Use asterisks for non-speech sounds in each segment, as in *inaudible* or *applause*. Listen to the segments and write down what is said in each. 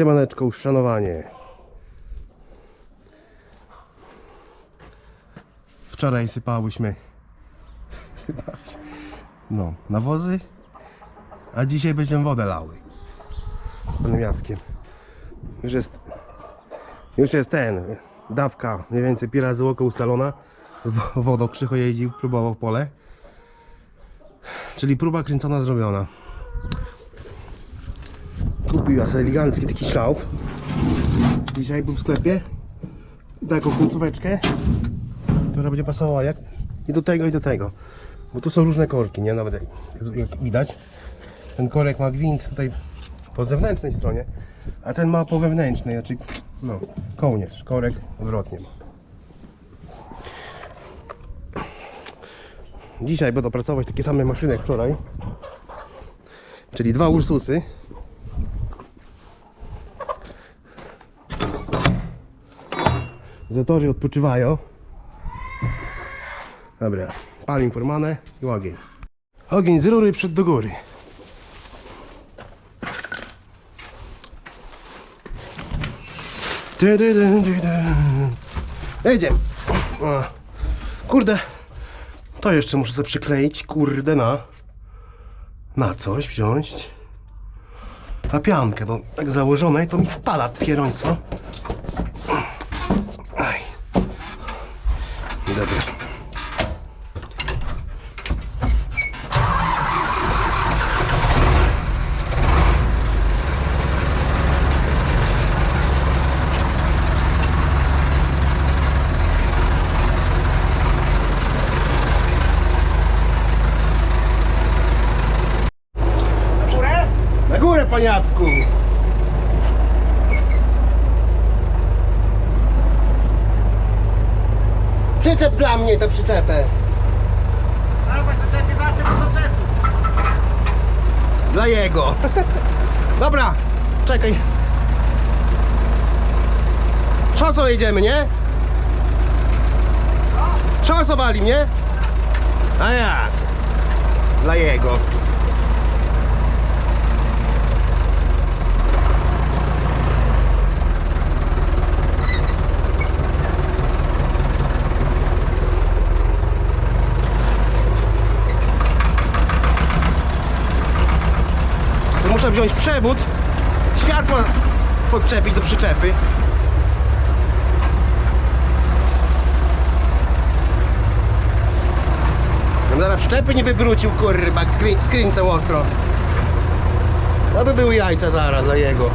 Siemaneczko, uszanowanie. Wczoraj sypałyśmy. Sypałyśmy. No, nawozy. A dzisiaj będziemy wodę lały. Z panem Jackiem. Już jest. Już jest ten. Dawka mniej więcej pi razy oko ustalona. Wodą Krzycho jeździł, próbował w pole. Czyli próba kręcona zrobiona. Kupiła sobie elegancki taki szlauf. Dzisiaj był w sklepie. I taką końcóweczkę, która będzie pasowała jak i do tego i do tego. Bo tu są różne korki, nie? Nawet jak- widać. Ten korek ma gwint tutaj po zewnętrznej stronie, a ten ma po wewnętrznej, znaczy no, kołnierz, korek odwrotnie ma. Dzisiaj będę pracować takie same maszyny jak wczoraj. Czyli dwa Ursusy. Zatory odpoczywają. Dobra, palim formanę i ogień. Ogień z rury przed do góry. Jedziemy. O, Kurde, to jeszcze muszę sobie przykleić, kurde, na na coś wziąć. Na piankę, bo tak założone to mi spala pieroństwo. Dobra. Na górę? Na górę, paniacku! Przyczep dla mnie tę przyczepę. Dawaj, zaczepię, zaczepię, zaczepię. Dla jego. Dobra, czekaj. Szosą jedziemy, nie? Szosowali mnie? A jak? Dla jego. Co Muszę wziąć przewód, światła podczepić do przyczepy. No zaraz przyczepy nie wywrócił, kurwa, skrin, skrince ostro. To by były jajca zaraz dla jego.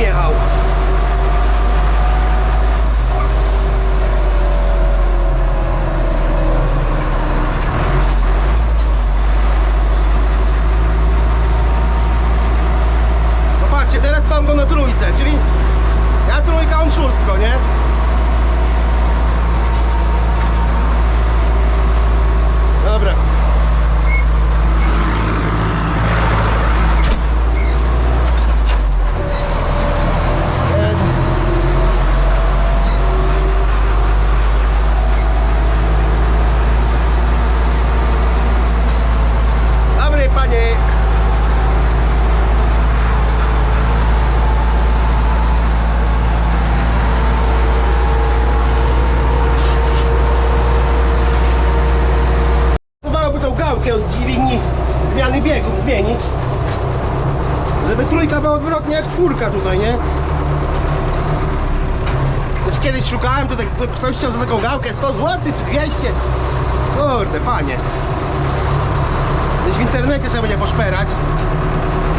Będę równo z nim jechał. No patrzcie, teraz mam go na trójce, czyli ja trójka, on szóstko, nie? Dobra. Jedź. Dobry panie. Próbowałoby tą gałkę od dźwigni zmiany biegów zmienić. Żeby trójka była odwrotnie jak czwórka tutaj, nie? Też kiedyś szukałem, to, tak, to ktoś chciał za taką gałkę 100 zł czy 200. Kurde, panie. Gdzieś w internecie trzeba będzie poszperać.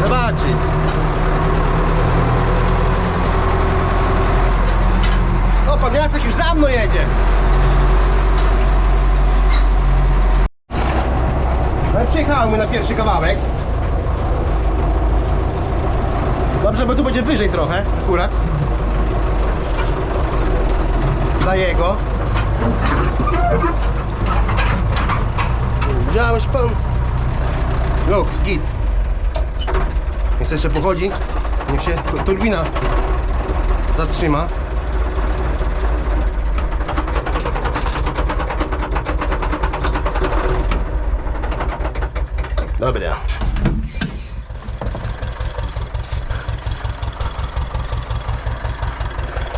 Zobaczyć. O, pan Jacek już za mną jedzie. No i na pierwszy kawałek. Dobrze, bo tu będzie wyżej trochę, akurat. Dla jego. Widziałeś pan? Lux, git. Niech jeszcze pochodzi. Niech się tu- turbina zatrzyma. Dobra.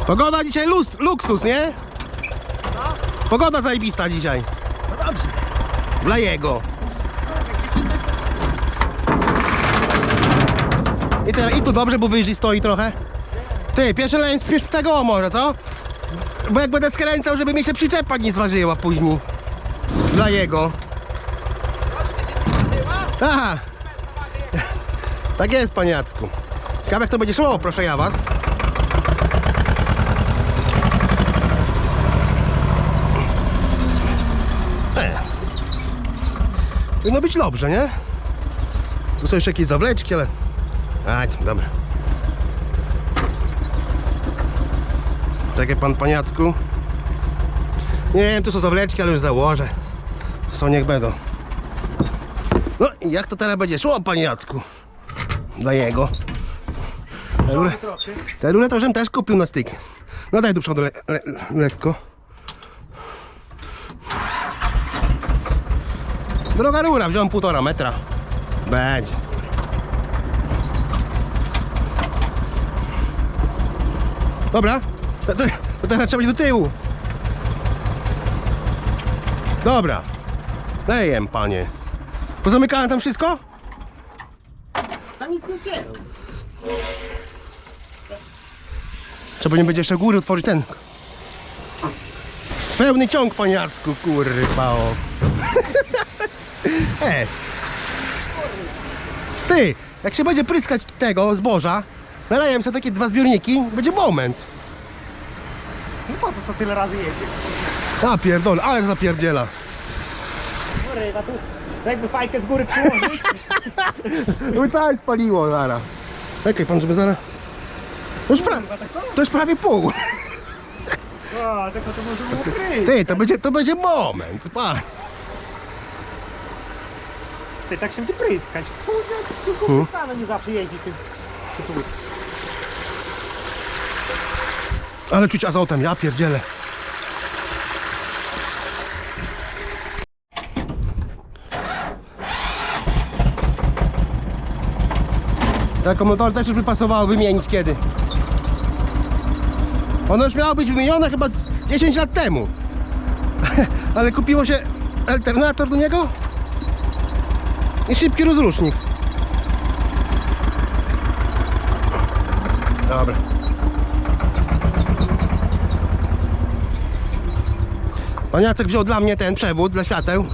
Pogoda dzisiaj lust, luksus, nie? Pogoda zajebista dzisiaj. No dobrze. Dla jego. I, teraz, I tu dobrze, bo wyjrzy stoi trochę. Ty, pierwszy lane spiesz w tego może, co? Bo jak będę skręcał, żeby mi się przyczepa nie zważyła później. Dla jego. Aha. *laughs* Tak jest, panie Jacku. Ciekawe jak to będzie szło, proszę ja was. E. Powinno być dobrze, nie? Tu są jeszcze jakieś zawleczki, ale... Aj, dobra. Tak jak pan paniacku. Nie wiem, tu są zawleczki, ale już założę. Są, niech będą. No i jak to teraz będzie szło, panie Jacku? Dla jego. Te rurę, te rurę to żem też kupił na styk. No daj do przodu le, le, lekko. Droga rura, wziąłem półtora metra. Będzie. Dobra, to, to, to teraz trzeba będzie do tyłu. Dobra. Lejem, panie. Pozamykałem tam wszystko? Tam nic nie otwieram. Trzeba nie będzie jeszcze góry otworzyć ten. Pełny ciąg, panie Jacku, kurwa o. *laughs* e. Ty, jak się będzie pryskać tego zboża, nalejem sobie takie dwa zbiorniki, będzie moment. No po co to tyle razy jedzie? A pierdol, ale zapierdziela. Kurwa, tu jakby fajkę z góry przyłożyć. *laughs* No i całe spaliło zaraz. Czekaj pan, żeby zaraz... To już, pra... to już prawie pół. O, tylko to może było. Ty, to będzie, to będzie moment. Pa. Ty, tak się będzie pryskać. Kurde, tylko Hmm. nie zawsze jeździ tym. Tu? Ale czuć azotem, ja pierdzielę. Akumulator też już by pasowało wymienić kiedy. Ono już miało być wymienione chyba z 10 lat temu. *laughs* Ale kupiło się alternator do niego i szybki rozrusznik. Dobra. Pan Jacek wziął dla mnie ten przewód dla świateł.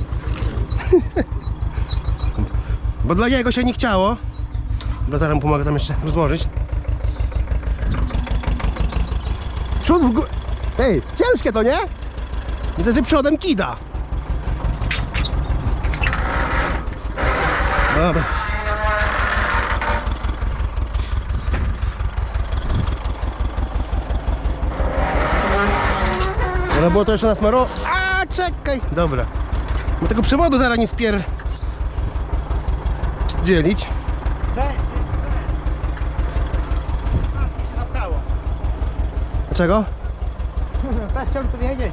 *laughs* Bo dla niego się nie chciało. Dobra, zaraz pomogę tam jeszcze rozłożyć. Przód w górę. Ej, ciężkie to, nie? Widzę, że przodem kida. Dobra. Było to jeszcze na smaro. A czekaj! Dobra. Bo tego przewodu zaraz nie spier... dzielić. Cześć! Dlaczego? *laughs* Też chciałem tu wiedzieć.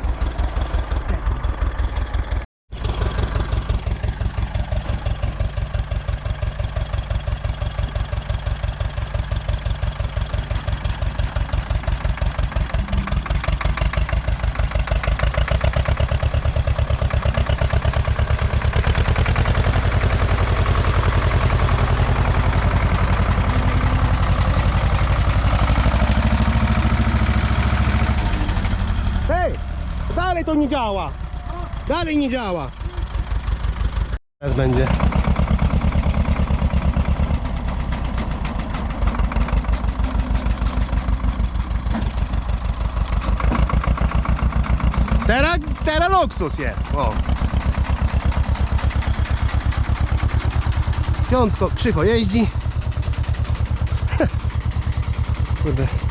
Hej! Dalej to nie działa! Dalej nie działa! Teraz będzie. Teraz, teraz luksus jest. O. Piątko, krzycho jeździ. *laughs* Kurde.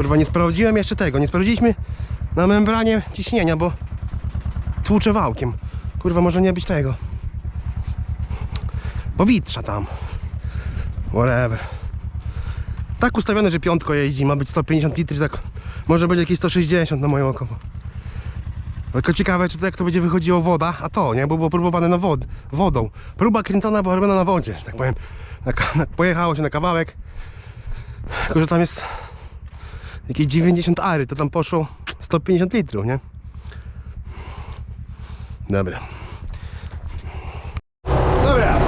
Kurwa, nie sprawdziłem jeszcze tego. Nie sprawdziliśmy na membranie ciśnienia, bo tłucze wałkiem. Kurwa, może nie być tego. Powietrza tam. Whatever. Tak ustawione, że piątko jeździ, ma być 150 litrów, tak może być jakieś 160 na moje oko. Tylko ciekawe, czy to jak to będzie wychodziło woda, a to, nie? Bo było próbowane na wod wodą. Próba kręcona była robiona na wodzie, że tak powiem. Na, na, *laughs* pojechało się na kawałek. Tylko, że tam jest jakieś 90 ary, to tam poszło 150 litrów, nie? Dobra. Dobra.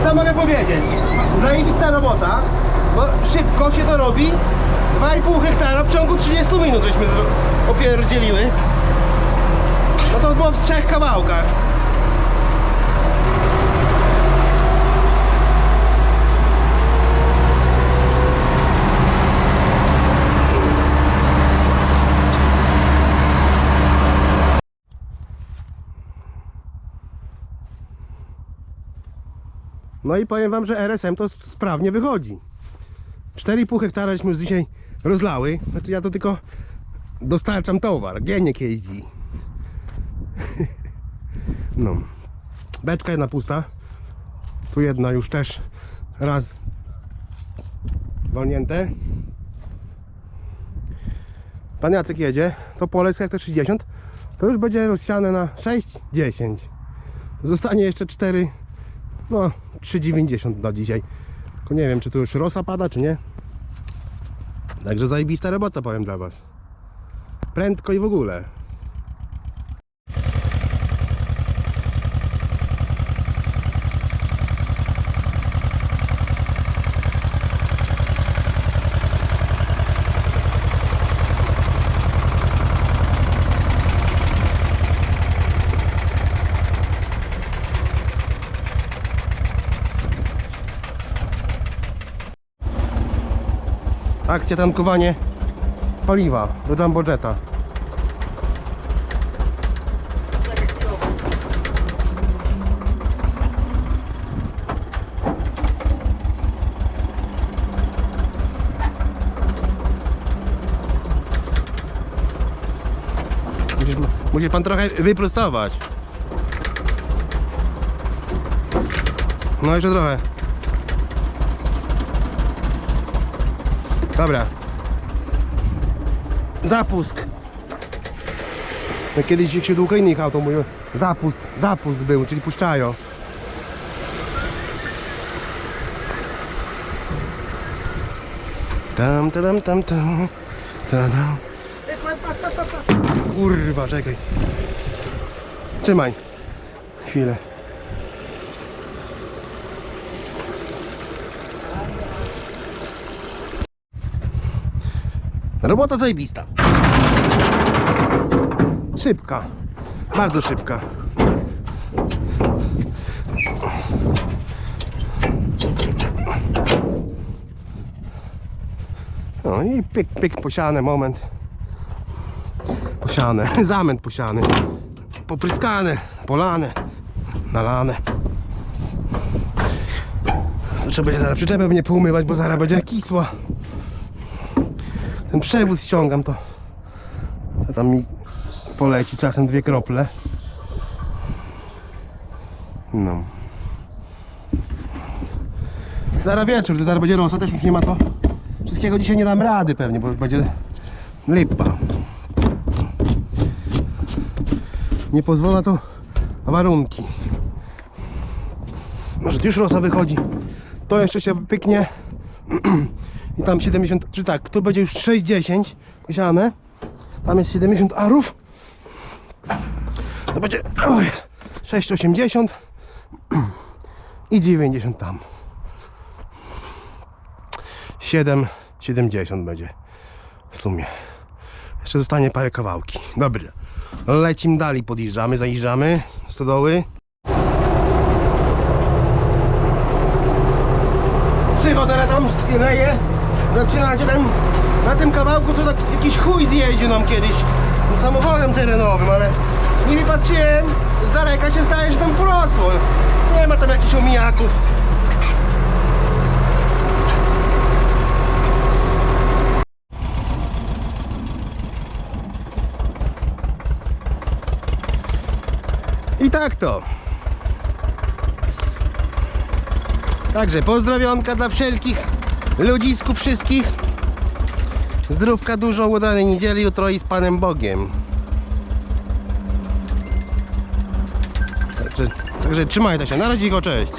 I co mogę powiedzieć? Zajebista robota, bo szybko się to robi. 2,5 hektara w ciągu 30 minut żeśmy opierdzieliły. No to było w trzech kawałkach. No i powiem wam, że RSM to sprawnie wychodzi. 4,5 hektara żeśmy już dzisiaj rozlały. Znaczy ja to tylko dostarczam towar. Gieniek jeździ. *laughs* No. Beczka jedna pusta. Tu jedna już też raz walnięte. Pan Jacek jedzie. To pole jest jak to 60. To już będzie rozsiane na 6-10. Zostanie jeszcze 4 no 3,90 na dzisiaj. Tylko nie wiem, czy tu już rosa pada, czy nie. Także zajebista robota, powiem dla Was. Prędko i w ogóle. Akcja tankowanie paliwa do Jumbo Jetta. Musisz, musi pan trochę wyprostować. No jeszcze trochę. Dobra. Zapusk. No kiedyś jak się do Ukrainy jechał, to mówił zapust, zapust był, czyli puszczają. Tam, tam, tam, tam, tam. Kurwa, czekaj. Trzymaj. Chwilę. Robota zajebista. Szybka. Bardzo szybka. No i pyk, pyk, posiane, moment. Posiane, *laughs* zamęt posiany. Popryskane, polane, nalane. Trzeba będzie zaraz przyczepę mnie poumywać, bo zaraz będzie kisła. Ten przewóz ściągam to. Tam mi poleci czasem dwie krople. No. Zaraz wieczór, to zaraz będzie rosa, też już nie ma co. Wszystkiego dzisiaj nie dam rady pewnie, bo już będzie lipa. Nie pozwala to warunki. Może już rosa wychodzi. To jeszcze się pyknie. *clears throat* I tam 70, czy tak, tu będzie już 6,10 posiane. Tam jest 70 arów. To będzie oj, 6,80 i 90 tam. 7,70 będzie w sumie. Jeszcze zostanie parę kawałki. Dobrze. Lecimy dalej, podjeżdżamy, zajeżdżamy. Stodoły. Przychodzę tam i leję. Zaczynacie ten, na tym kawałku, co tak, jakiś chuj zjeździł nam kiedyś. Samochodem terenowym, ale nie patrzyłem. Z daleka się zdaje, że tam porosło. Nie ma tam jakichś omijaków. I tak to. Także pozdrowionka dla wszelkich ludzisków wszystkich. Zdrówka dużo, udanej niedzieli, jutro i z Panem Bogiem. Także, także trzymajcie się. Na razie, cześć.